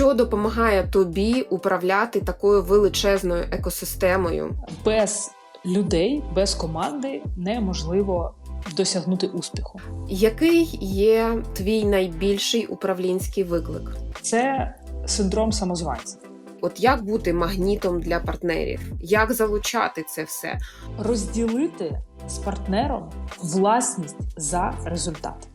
Що допомагає тобі управляти такою величезною екосистемою? без людей, без команди неможливо досягнути успіху. Який є твій найбільший управлінський виклик? Це синдром самозванця. От як бути магнітом для партнерів? Як залучати це все? Розділити з партнером власність за результат.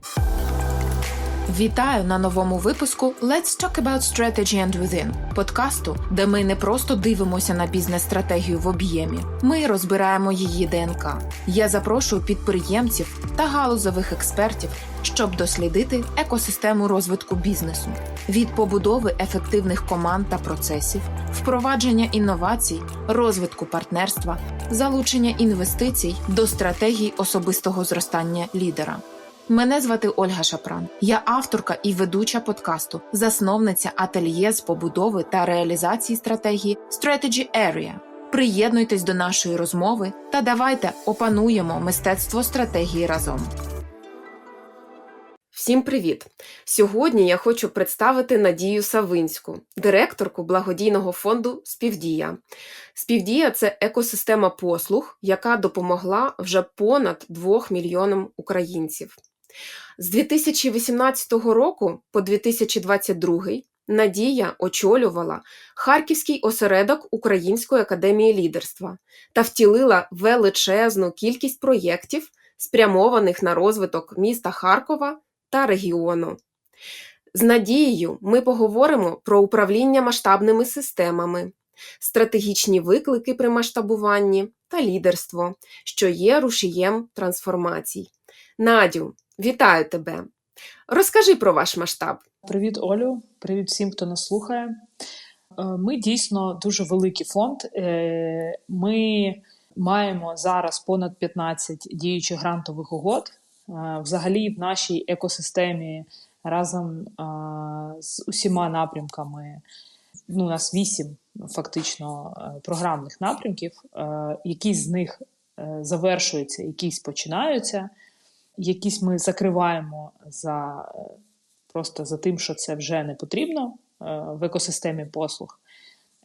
Вітаю на новому випуску Let's Talk About Strategy and Within подкасту, де ми не просто дивимося на бізнес-стратегію в об'ємі, ми розбираємо її ДНК. Я запрошую підприємців та галузових експертів, щоб дослідити екосистему розвитку бізнесу від побудови ефективних команд та процесів, впровадження інновацій, розвитку партнерства, залучення інвестицій до стратегій особистого зростання лідера. Мене звати Ольга Шапран. Я авторка і ведуча подкасту, засновниця ательє з побудови та реалізації стратегії Strategy Area. Приєднуйтесь до нашої розмови та давайте опануємо мистецтво стратегії разом. Всім привіт! Сьогодні я хочу представити Надію Савинську, директорку благодійного фонду Співдія. Співдія це екосистема послуг, яка допомогла вже понад 2 мільйонам українців. З 2018 року по 2022 Надія очолювала Харківський осередок Української академії лідерства та втілила величезну кількість проєктів, спрямованих на розвиток міста Харкова та регіону. З Надією ми поговоримо про управління масштабними системами, стратегічні виклики при масштабуванні та лідерство, що є рушієм трансформацій. Надю, вітаю тебе! Розкажи про ваш масштаб. Привіт, Олю! Привіт всім, хто нас слухає. Е, Ми дійсно дуже великий фонд. Е, Ми маємо зараз понад 15 діючих грантових угод. Е, Взагалі, в нашій екосистемі разом з усіма напрямками. Ну, у нас вісім фактично програмних напрямків. Якісь з них завершуються, якісь починаються. Якісь ми закриваємо за просто за тим, що це вже не потрібно е, в екосистемі послуг.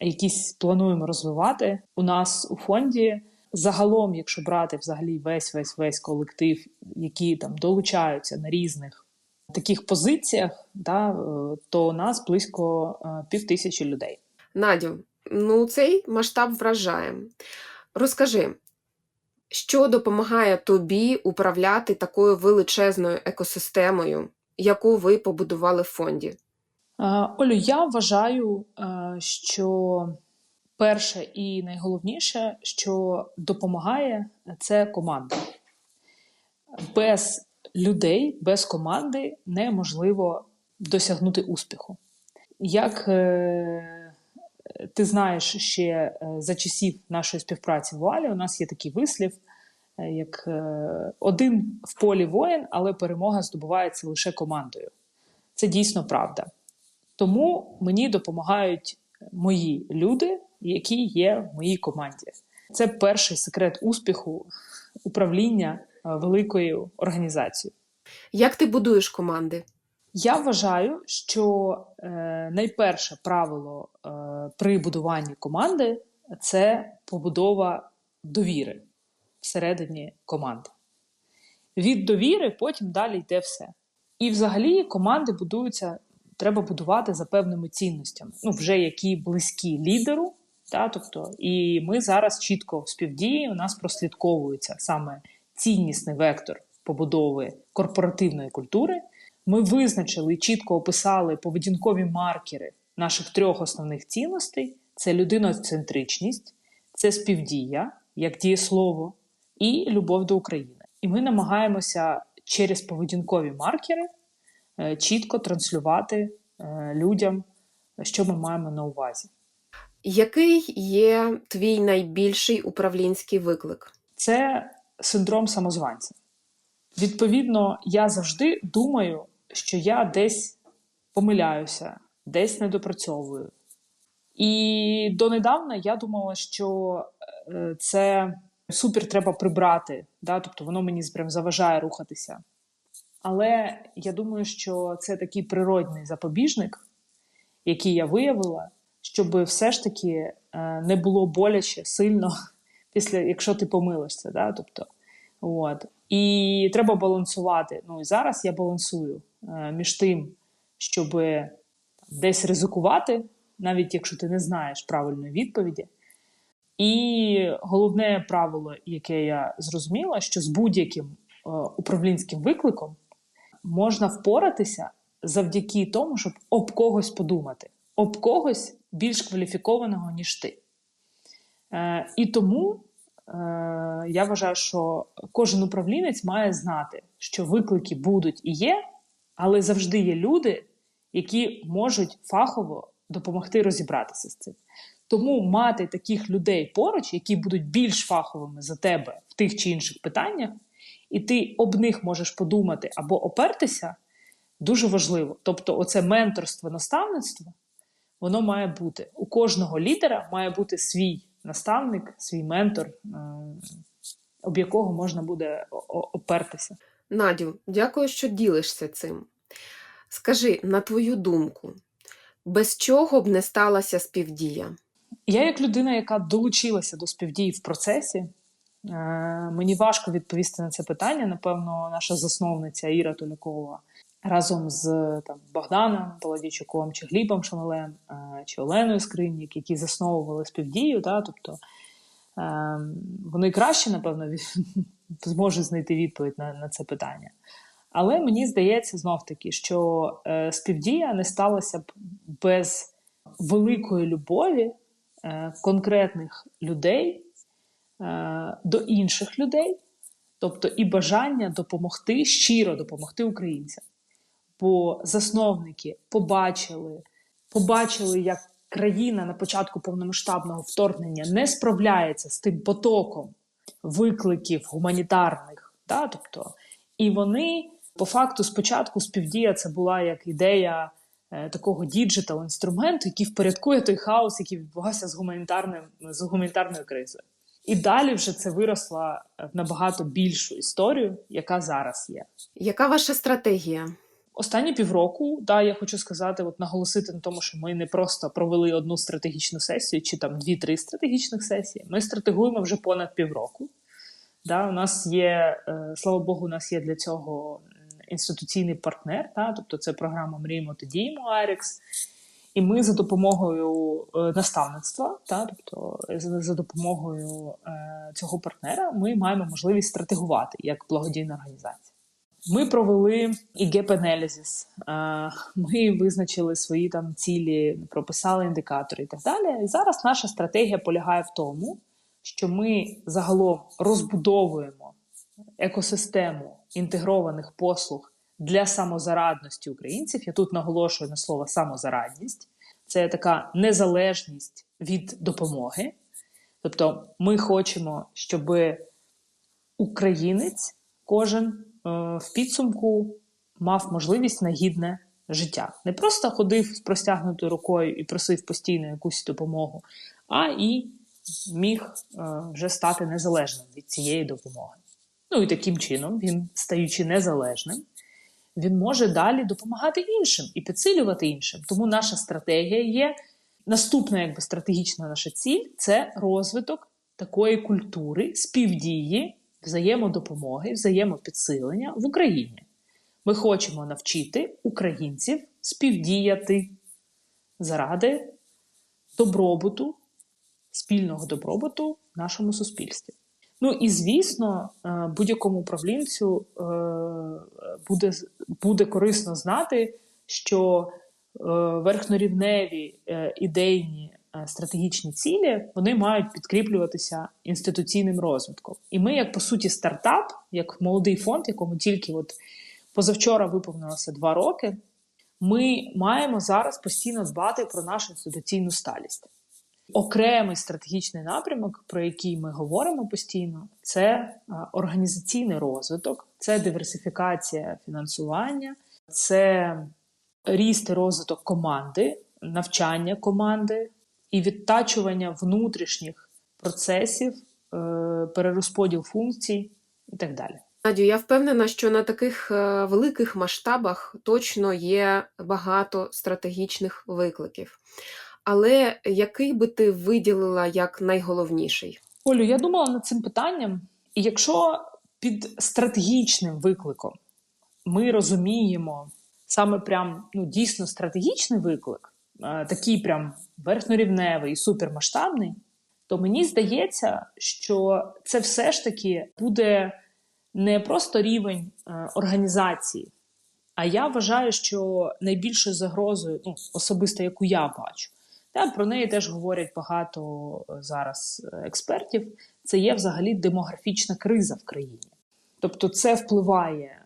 Якісь плануємо розвивати. У нас у фонді загалом, якщо брати взагалі весь весь весь колектив, які там долучаються на різних таких позиціях, да, е, то у нас близько е, пів тисячі людей. Надю, ну цей масштаб вражає. Розкажи, що допомагає тобі управляти такою величезною екосистемою, яку ви побудували в фонді? Олю, я вважаю, е, що перше і найголовніше, що допомагає, це команда. Без людей, без команди неможливо досягнути успіху. Як е, ти знаєш ще е, за часів нашої співпраці в Уалі, у нас є такий вислів, е, як е, один в полі воїн, але перемога здобувається лише командою. Це дійсно правда. Тому мені допомагають мої люди, які є в моїй команді. Це перший секрет успіху управління великою організацією. Як ти будуєш команди? Я вважаю, що е, найперше правило е, при будуванні команди це побудова довіри всередині команди. Від довіри потім далі йде все. І взагалі команди будуються, треба будувати за певними цінностями, ну вже які близькі лідеру. Та, тобто, і ми зараз чітко в співдії у нас прослідковується саме ціннісний вектор побудови корпоративної культури. Ми визначили і чітко описали поведінкові маркери наших трьох основних цінностей: це людиноцентричність, це співдія, як дієслово, і любов до України. І ми намагаємося через поведінкові маркери е, чітко транслювати е, людям, що ми маємо на увазі. Який є твій найбільший управлінський виклик? Це синдром самозванця. Відповідно, я завжди думаю, що я десь помиляюся, десь недопрацьовую. І донедавна я думала, що е, це супер треба прибрати, да? тобто воно мені прям заважає рухатися. Але я думаю, що це такий природний запобіжник, які я виявила, щоб все ж таки е, не було боляче сильно після, якщо ти помилишся. Да? Тобто, от. І треба балансувати. Ну і зараз я балансую е, між тим, щоб десь ризикувати, навіть якщо ти не знаєш правильної відповіді. І головне правило, яке я зрозуміла, що з будь-яким е, управлінським викликом можна впоратися завдяки тому, щоб об когось подумати, об когось більш кваліфікованого, ніж ти. Е, і тому е, я вважаю, що кожен управлінець має знати, що виклики будуть і є, але завжди є люди, які можуть фахово допомогти розібратися з цим. Тому мати таких людей поруч, які будуть більш фаховими за тебе в тих чи інших питаннях, і ти об них можеш подумати або опертися, дуже важливо. Тобто, оце менторство, наставництво, воно має бути. У кожного лідера має бути свій наставник, свій ментор, е, об якого можна буде опертися. Надю, дякую, що ділишся цим. Скажи, на твою думку, без чого б не сталася співдія? Я, як людина, яка долучилася до співдії в процесі, е, мені важко відповісти на це питання. Напевно, наша засновниця Іра Толякова разом з там, Богданом Володійчуком, чи Глібом Шамилем, е, чи Оленою Скринік, які засновували співдію. Да, тобто, е, вони краще, напевно, зможуть знайти відповідь на, на це питання. Але мені здається знов таки, що е, співдія не сталася б без великої любові конкретних людей до інших людей, тобто і бажання допомогти, щиро допомогти українцям. Бо засновники побачили, побачили, як країна на початку повномасштабного вторгнення не справляється з тим потоком викликів гуманітарних. Да? Тобто, і вони по факту спочатку співдія це була як ідея е, такого діджитал інструменту, який впорядкує той хаос, який відбувався з гуманітарним з гуманітарною кризою. І далі вже це виросло в набагато більшу історію, яка зараз є. Яка ваша стратегія? Останні півроку, да, я хочу сказати, от наголосити на тому, що ми не просто провели одну стратегічну сесію чи там дві-три стратегічних сесії. Ми стратегуємо вже понад півроку. Да, у нас є, е, слава Богу, у нас є для цього інституційний партнер, да, тобто це програма Мріємо та діємо Арікс. І ми за допомогою е, наставництва, та, тобто за, за допомогою е, цього партнера, ми маємо можливість стратегувати як благодійна організація. Ми провели і геп-аналізис, ми визначили свої там цілі, прописали індикатори і так далі. І зараз наша стратегія полягає в тому, що ми загалом розбудовуємо екосистему інтегрованих послуг для самозарадності українців. Я тут наголошую на слово самозарадність. Це така незалежність від допомоги. Тобто, ми хочемо, щоб українець кожен в підсумку мав можливість на гідне життя. Не просто ходив з простягнутою рукою і просив постійно якусь допомогу, а і міг е, вже стати незалежним від цієї допомоги. Ну і таким чином, він, стаючи незалежним, він може далі допомагати іншим і підсилювати іншим. Тому наша стратегія є наступна, якби стратегічна наша ціль це розвиток такої культури співдії, взаємодопомоги, взаємопідсилення в Україні. Ми хочемо навчити українців співдіяти заради добробуту, спільного добробуту в нашому суспільстві. Ну і звісно, е, будь-якому управлінцю е, буде, буде корисно знати, що е, верхнорівневі ідейні стратегічні цілі вони мають підкріплюватися інституційним розвитком. І ми, як по суті, стартап, як молодий фонд, якому тільки от позавчора виповнилося два роки, ми маємо зараз постійно дбати про нашу інституційну сталість. Окремий стратегічний напрямок, про який ми говоримо постійно, це організаційний розвиток, це диверсифікація фінансування, це ріст і розвиток команди, навчання команди і відтачування внутрішніх процесів, перерозподіл функцій і так далі. Надю, я впевнена, що на таких е, великих масштабах точно є багато стратегічних викликів. Але який би ти виділила як найголовніший? Олю, я думала над цим питанням, і якщо під стратегічним викликом ми розуміємо саме прям ну, дійсно стратегічний виклик, е, такий прям верхнорівневий супермасштабний, то мені здається, що це все ж таки буде не просто рівень е, організації, а я вважаю, що найбільшою загрозою, ну, особисто яку я бачу, та про неї теж говорять багато е, зараз е, експертів. Це є взагалі демографічна криза в країні. Тобто, це впливає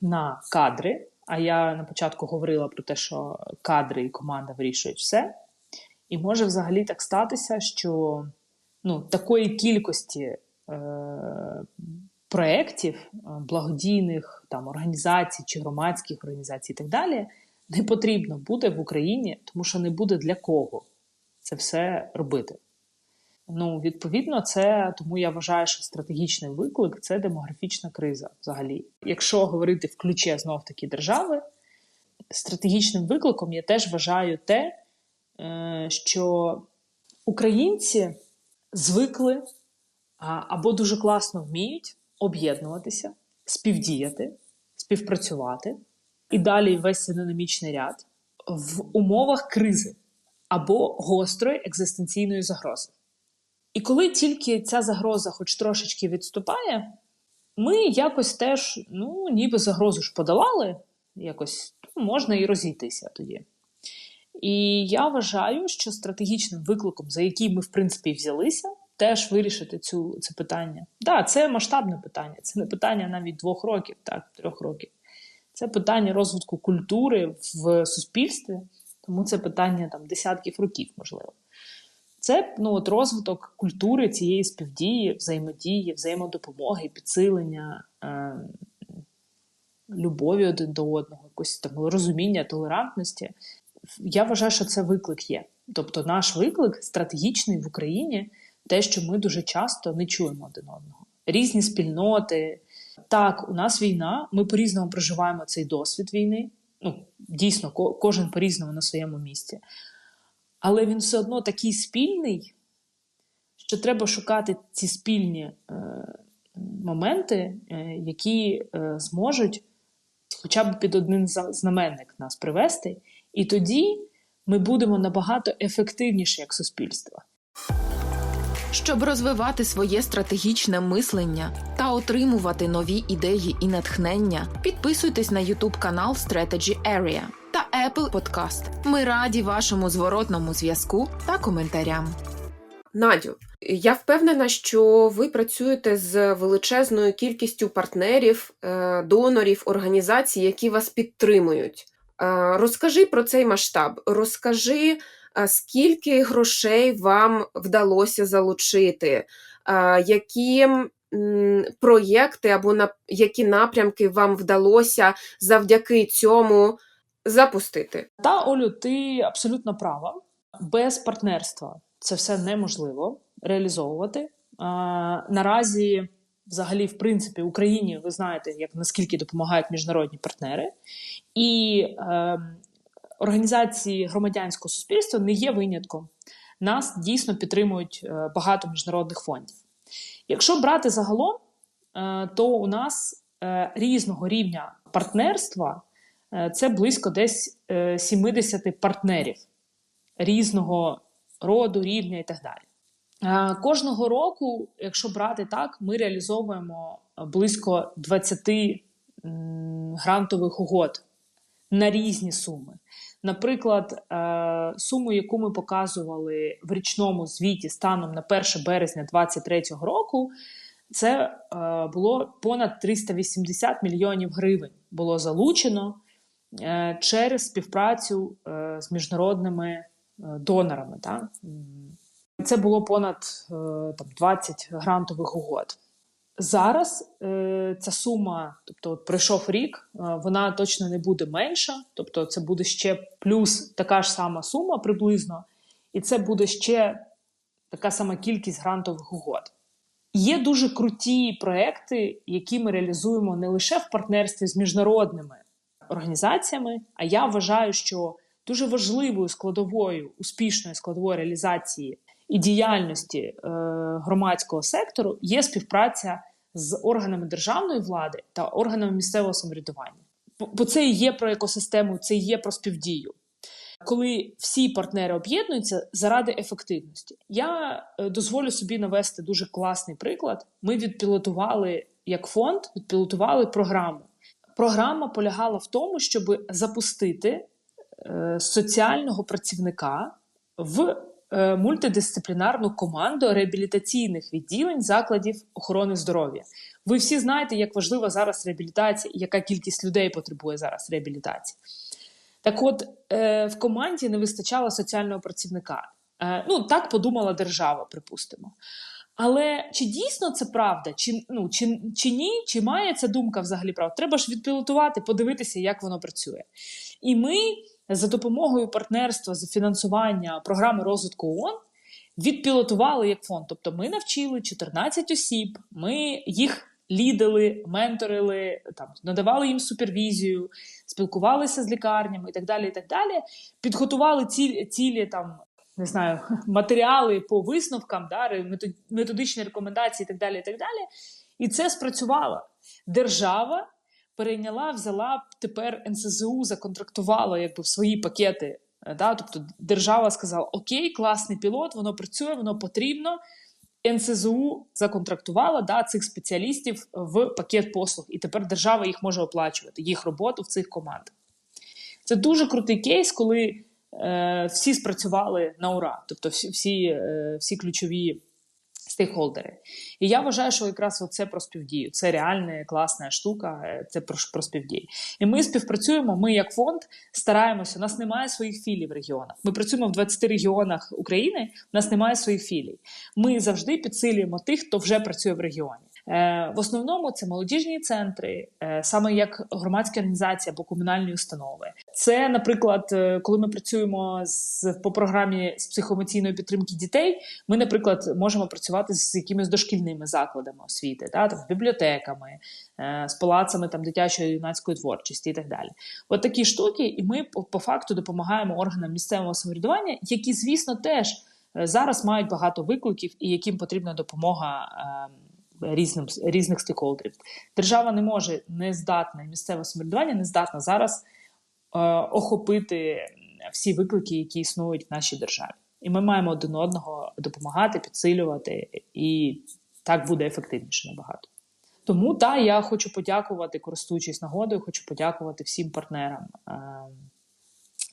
на кадри. А я на початку говорила про те, що кадри і команда вирішують все. І може взагалі так статися, що ну, такої кількості е, проєктів, е, благодійних там, організацій чи громадських організацій і так далі, не потрібно буде в Україні, тому що не буде для кого це все робити. Ну, відповідно, це тому я вважаю, що стратегічний виклик це демографічна криза взагалі. Якщо говорити в ключі знов таки держави, стратегічним викликом я теж вважаю те, е, що українці звикли або дуже класно вміють об'єднуватися, співдіяти, співпрацювати і далі весь синонімічний ряд в умовах кризи або гострої екзистенційної загрози. І коли тільки ця загроза хоч трошечки відступає, ми якось теж, ну, ніби загрозу ж подолали, якось ну, можна і розійтися тоді. І я вважаю, що стратегічним викликом, за який ми, в принципі, взялися, теж вирішити цю, це питання. Так, да, це масштабне питання, це не питання навіть двох років, так, трьох років. Це питання розвитку культури в суспільстві, тому це питання там, десятків років, можливо. Це ну, от розвиток культури цієї співдії, взаємодії, взаємодопомоги, підсилення е, любові один до одного, якось там розуміння, толерантності. Я вважаю, що це виклик є. Тобто, наш виклик стратегічний в Україні, те, що ми дуже часто не чуємо один одного. Різні спільноти. Так, у нас війна, ми по-різному проживаємо цей досвід війни. Ну, дійсно, кожен по-різному на своєму місці. Але він все одно такий спільний, що треба шукати ці спільні е, моменти, е, які е, зможуть хоча б під один знаменник нас привести, і тоді ми будемо набагато ефективніші як суспільство. Щоб розвивати своє стратегічне мислення та отримувати нові ідеї і натхнення, підписуйтесь на YouTube канал Strategy Area та Apple Podcast. Ми раді вашому зворотному зв'язку та коментарям. Надю, я впевнена, що ви працюєте з величезною кількістю партнерів, е, донорів, організацій, які вас підтримують. Е, Розкажи про цей масштаб. Розкажи, е, скільки грошей вам вдалося залучити, які проєкти або на які напрямки вам вдалося завдяки цьому запустити. Та Олю, ти абсолютно права. Без партнерства це все неможливо реалізовувати. А, наразі, взагалі, в принципі, Україні ви знаєте, як наскільки допомагають міжнародні партнери, і е, організації громадянського суспільства не є винятком. Нас дійсно підтримують е, багато міжнародних фондів. Якщо брати загалом, е, то у нас е, різного рівня партнерства це близько десь е, 70 партнерів різного роду, рівня і так далі. Е, Кожного року, якщо брати так, ми реалізовуємо близько 20 грантових угод на різні суми. Наприклад, е, суму, яку ми показували в річному звіті станом на 1 березня 2023 року, це е, було понад 380 мільйонів гривень було залучено е, через співпрацю е, з міжнародними е, донорами. Це було понад е, там, 20 грантових угод. Зараз е, ця сума, тобто от пройшов рік, е, вона точно не буде менша, тобто це буде ще плюс така ж сама сума приблизно, і це буде ще така сама кількість грантових угод. Є дуже круті проекти, які ми реалізуємо не лише в партнерстві з міжнародними організаціями, а я вважаю, що дуже важливою складовою успішної складової реалізації і діяльності е, громадського сектору є співпраця з органами державної влади та органами місцевого самоврядування. Бо- це і є про екосистему, це і є про співдію. Коли всі партнери об'єднуються заради ефективності, я е, дозволю собі навести дуже класний приклад. Ми відпілотували як фонд, відпілотували програму. Програма полягала в тому, щоб запустити е, соціального працівника в е, мультидисциплінарну команду реабілітаційних відділень закладів охорони здоров'я. Ви всі знаєте, як важлива зараз реабілітація яка кількість людей потребує зараз реабілітації. Так от, е, в команді не вистачало соціального працівника. Ну, так подумала держава, припустимо. Але чи дійсно це правда, чи, ну, чи, чи ні, чи має ця думка взагалі правда? Треба ж відпілотувати, подивитися, як воно працює. І ми за допомогою партнерства з фінансування програми розвитку ООН відпілотували як фонд. Тобто ми навчили 14 осіб, ми їх лідили, менторили, там, надавали їм супервізію, спілкувалися з лікарнями і так далі. і так далі. Підготували цілі, цілі там, не знаю, матеріали по висновкам, да, методичні рекомендації і так далі. І так далі. І це спрацювало. Держава перейняла, взяла тепер НСЗУ, законтрактувала якби в свої пакети. е, Да? Тобто держава сказала: Окей, класний пілот, воно працює, воно потрібно. НСЗУ законтрактувала да, цих спеціалістів в пакет послуг, і тепер держава їх може оплачувати, їх роботу в цих командах. Це дуже крутий кейс, коли всі спрацювали на ура, тобто всі, всі, е, всі ключові стейкхолдери. І я вважаю, що якраз це про співдію. Це реальна класна штука, е, це про, про співдію. І ми співпрацюємо. Ми, як фонд, стараємося. У нас немає своїх філій в регіонах. Ми працюємо в 20 регіонах України. У нас немає своїх філій. Ми завжди підсилюємо тих, хто вже працює в регіоні. Е, В основному це молодіжні центри, е, саме як громадські організації або комунальні установи. Це, наприклад, е, коли ми працюємо з по програмі з психоемоційної підтримки дітей, ми, наприклад, можемо працювати з якимись дошкільними закладами освіти, та там бібліотеками, з палацами там дитячої юнацької творчості і так далі. От такі штуки, і ми по, факту допомагаємо органам місцевого самоврядування, які, звісно, теж зараз мають багато викликів і яким потрібна допомога. Різним різних стейкхолдерів. Держава не може не здатна, місцеве самоврядування не здатна зараз е, охопити всі виклики, які існують в нашій державі. І ми маємо один одного допомагати, підсилювати, і так буде ефективніше набагато. Тому так, я хочу подякувати, користуючись нагодою, хочу подякувати всім партнерам. Е,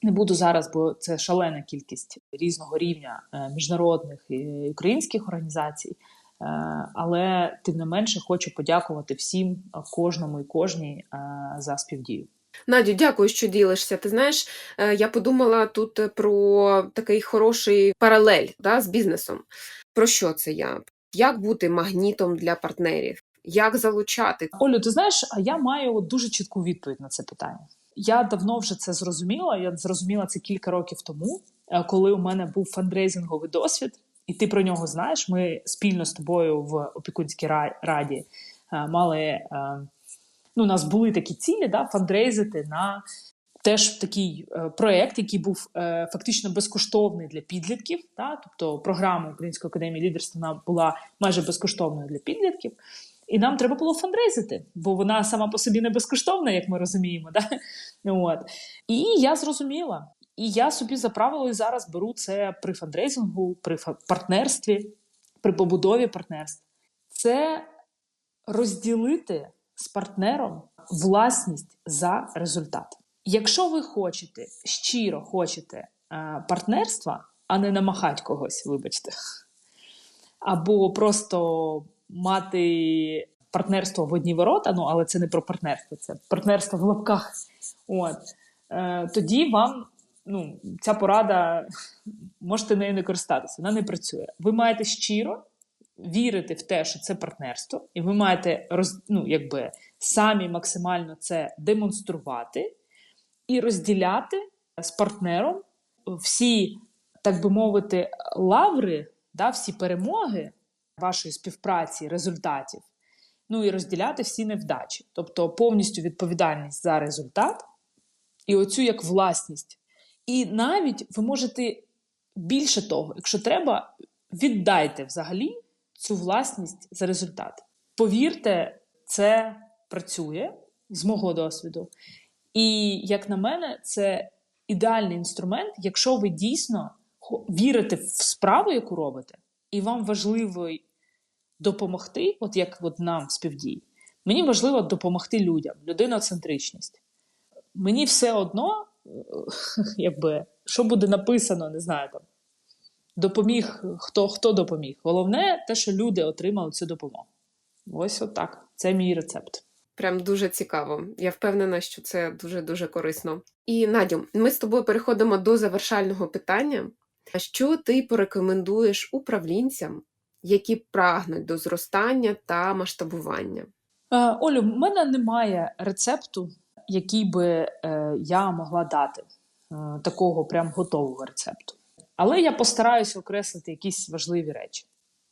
Не буду зараз, бо це шалена кількість різного рівня е, міжнародних і українських організацій. Е, Але тим не менше хочу подякувати всім, е, кожному і кожній е, за співдію. Надю, дякую, що ділишся. Ти знаєш, я подумала тут про такий хороший паралель да, з бізнесом. Про що це я? Як бути магнітом для партнерів? Як залучати? Олю, ти знаєш, я маю дуже чітку відповідь на це питання. Я давно вже це зрозуміла. Я зрозуміла це кілька років тому, коли у мене був фандрейзинговий досвід, і ти про нього знаєш. Ми спільно з тобою в опікунській раді е, мали. е, Ну, у нас були такі цілі, да, фандрейзити на теж такий е, проєкт, який був фактично безкоштовний для підлітків. Да, тобто програма Української академії лідерства вона була майже безкоштовною для підлітків. І нам треба було фандрейзити, бо вона сама по собі не безкоштовна, як ми розуміємо. Да? От. І я зрозуміла. І я собі за правило і зараз беру це при фандрейзингу, при партнерстві, при побудові партнерств. Це розділити з партнером власність за результат. Якщо ви хочете, щиро хочете е, партнерства, а не намахати когось, вибачте, або просто мати партнерство в одні ворота, ну але це не про партнерство, це партнерство в лапках. От. Е, тоді вам ну, ця порада можете нею не користатися, вона не працює. Ви маєте щиро вірити в те, що це партнерство, і ви маєте роз, ну, якби, самі максимально це демонструвати і розділяти з партнером всі, так би мовити, лаври, да, всі перемоги вашої співпраці результатів. Ну і розділяти всі невдачі, тобто повністю відповідальність за результат і оцю як власність. І навіть ви можете більше того, якщо треба, віддайте взагалі цю власність за результат. Повірте, це працює з мого досвіду. І, як на мене, це ідеальний інструмент, якщо ви дійсно вірите в справу, яку робите, і вам важливо допомогти, от як от нам співдій. Мені важливо допомогти людям, людиноцентричність. Мені все одно, якби, що буде написано, не знаю там. Допоміг, хто, хто допоміг. Головне, те, що люди отримали цю допомогу. Ось отак. Це мій рецепт. Прям дуже цікаво. Я впевнена, що це дуже дуже корисно. І Надю, ми з тобою переходимо до завершального питання. А Що ти порекомендуєш управлінцям, які прагнуть до зростання та масштабування? Е, Олю, в мене немає рецепту, який би е, я могла дати, е, такого прям готового рецепту. Але я постараюся окреслити якісь важливі речі.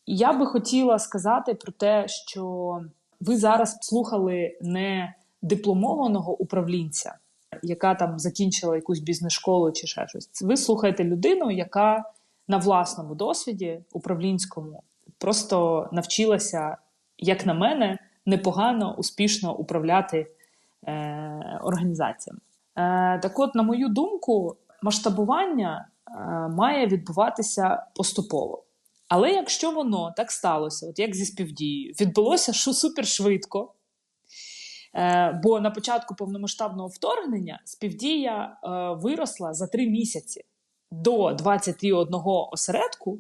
Я би хотіла сказати про те, що ви зараз слухали не дипломованого управлінця, яка там закінчила якусь бізнес-школу чи ще щось. Ви слухаєте людину, яка на власному досвіді управлінському просто навчилася, як на мене, непогано, успішно управляти е, організаціями. Е, так от, на мою думку, масштабування е, має відбуватися поступово. Але якщо воно так сталося, от як зі співдією, відбулося що супер швидко. Е, бо на початку повномасштабного вторгнення співдія виросла за три місяці до 21 осередку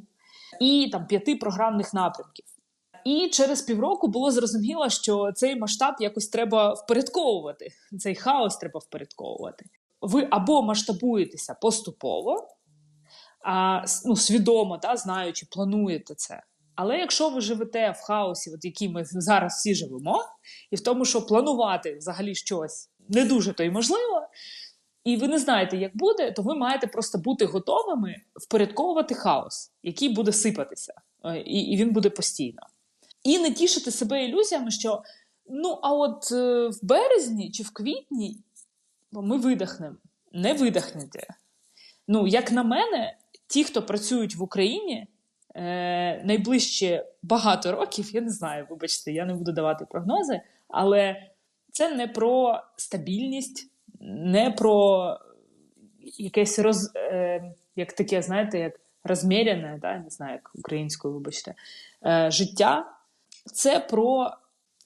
і там п'яти програмних напрямків. І через півроку було зрозуміло, що цей масштаб якось треба впорядковувати. Цей хаос треба впорядковувати. Ви або масштабуєтеся поступово, а, ну, свідомо, та, знаючи, плануєте це. Але якщо ви живете в хаосі, от який ми зараз всі живемо, і в тому, що планувати взагалі щось не дуже то й можливо, і ви не знаєте, як буде, то ви маєте просто бути готовими впорядковувати хаос, який буде сипатися, е, і, і він буде постійно. І не тішити себе ілюзіями, що ну, а от е, в березні чи в квітні ми видихнемо. Не видихнете. Ну, як на мене, ті, хто працюють в Україні е, найближче багато років, я не знаю, вибачте, я не буду давати прогнози, але це не про стабільність, не про якесь роз, е, як таке, знаєте, як розмірене, да? не знаю, як українською, вибачте, життя. Це про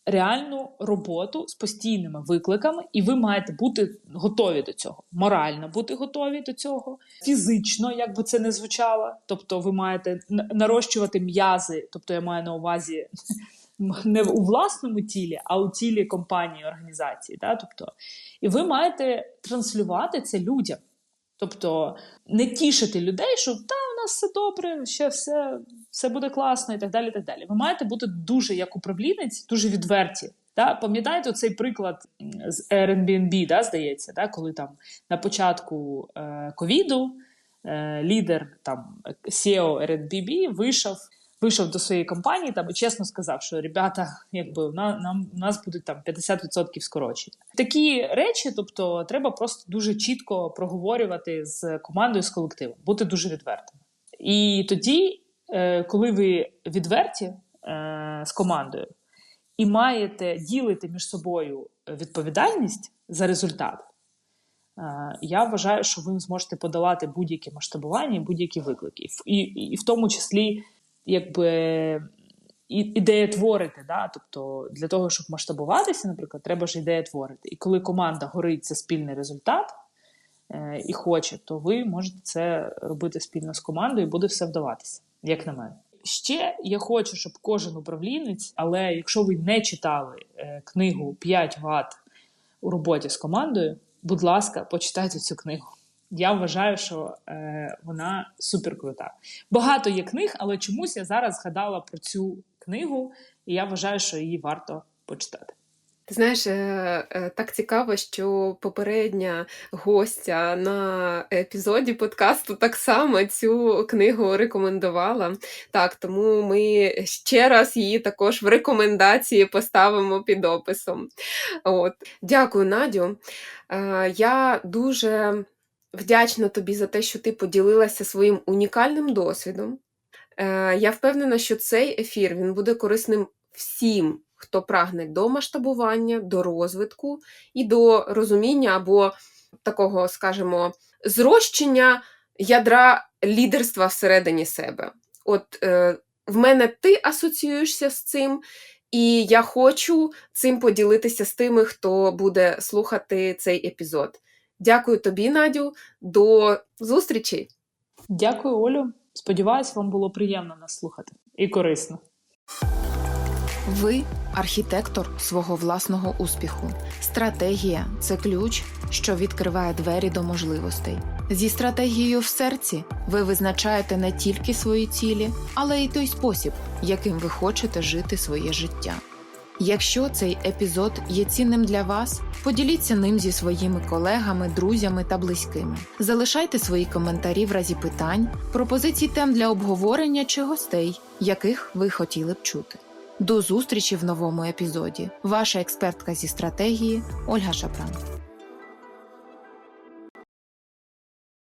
реальну роботу з постійними викликами, і ви маєте бути готові до цього. Морально бути готові до цього, фізично, як би це не звучало. Тобто, ви маєте нарощувати м'язи, тобто я маю на увазі. Не у власному тілі, а у тілі компанії, організації. Да? Тобто, і ви маєте транслювати це людям. Тобто не тішити людей, що та нас все добре, ще все, все буде класно і так далі. так далі. Ви маєте бути дуже як управлінець, дуже відверті. Да? Пам'ятаєте цей приклад з Airbnb, да, здається, да? коли там на початку е, ковіду е, лідер там SEO Airbnb вийшов. Вийшов до своєї компанії там і чесно сказав, що ребята, якби у нас, нам у нас будуть там 50% скорочення. Такі речі, тобто, треба просто дуже чітко проговорювати з командою, з колективом, бути дуже відвертим. І тоді, е, коли ви відверті е, з командою і маєте ділити між собою відповідальність за результат, е, я вважаю, що ви зможете подолати будь-які масштабування, будь-які виклики, І в- тому числі якби ідея творити. Да? Тобто для того, щоб масштабуватися, наприклад, треба ж ідея творити. І коли команда горить за спільний результат і хоче, то ви можете це робити спільно з командою, і буде все вдаватися, як на мене. Ще я хочу, щоб кожен управлінець, але якщо ви не читали е, книгу 5 Вт у роботі з командою, будь ласка, почитайте цю книгу. Я вважаю, що е, вона супер крута. Багато є книг, але чомусь я зараз згадала про цю книгу, і я вважаю, що її варто почитати. Ти знаєш, е, е, так цікаво, що попередня гостя на епізоді подкасту так само цю книгу рекомендувала. Так, тому ми ще раз її також в рекомендації поставимо під описом. От. Дякую, Надю. Е, Я дуже вдячна тобі за те, що ти поділилася своїм унікальним досвідом. Я впевнена, що цей ефір він буде корисним всім, хто прагне до масштабування, до розвитку і до розуміння або такого, скажімо, зрощення ядра лідерства всередині себе. От е, в мене ти асоціюєшся з цим, і я хочу цим поділитися з тими, хто буде слухати цей епізод. Дякую тобі, Надю. До зустрічі! Дякую, Олю. Сподіваюсь, вам було приємно нас слухати і корисно. Ви архітектор свого власного успіху. Стратегія це ключ, що відкриває двері до можливостей. Зі стратегією в серці ви визначаєте не тільки свої цілі, але й той спосіб, яким ви хочете жити своє життя. Якщо цей епізод є цінним для вас, поділіться ним зі своїми колегами, друзями та близькими. Залишайте свої коментарі в разі питань, пропозицій тем для обговорення чи гостей, яких ви хотіли б чути. До зустрічі в новому епізоді. Ваша експертка зі стратегії Ольга Шапран.